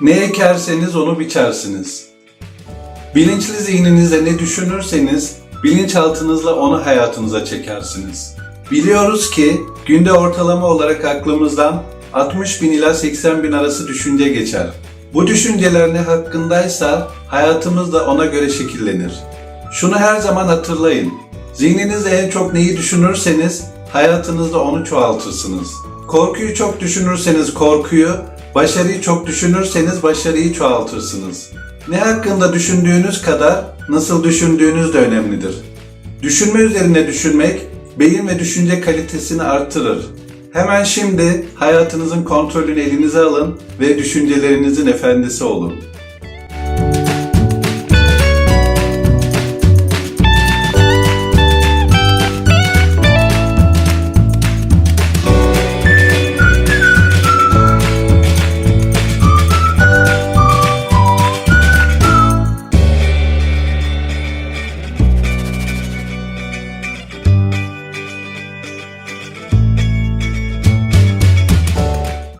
Ne ekerseniz onu biçersiniz. Bilinçli zihninizde ne düşünürseniz bilinçaltınızla onu hayatınıza çekersiniz. Biliyoruz ki günde ortalama olarak aklımızdan 60 bin ila 80 bin arası düşünce geçer. Bu düşünceler ne hakkındaysa hayatımız da ona göre şekillenir. Şunu her zaman hatırlayın. Zihninizde en çok neyi düşünürseniz hayatınızda onu çoğaltırsınız. Korkuyu çok düşünürseniz korkuyu, başarıyı çok düşünürseniz başarıyı çoğaltırsınız. Ne hakkında düşündüğünüz kadar nasıl düşündüğünüz de önemlidir. Düşünme üzerine düşünmek beyin ve düşünce kalitesini artırır. Hemen şimdi hayatınızın kontrolünü elinize alın ve düşüncelerinizin efendisi olun.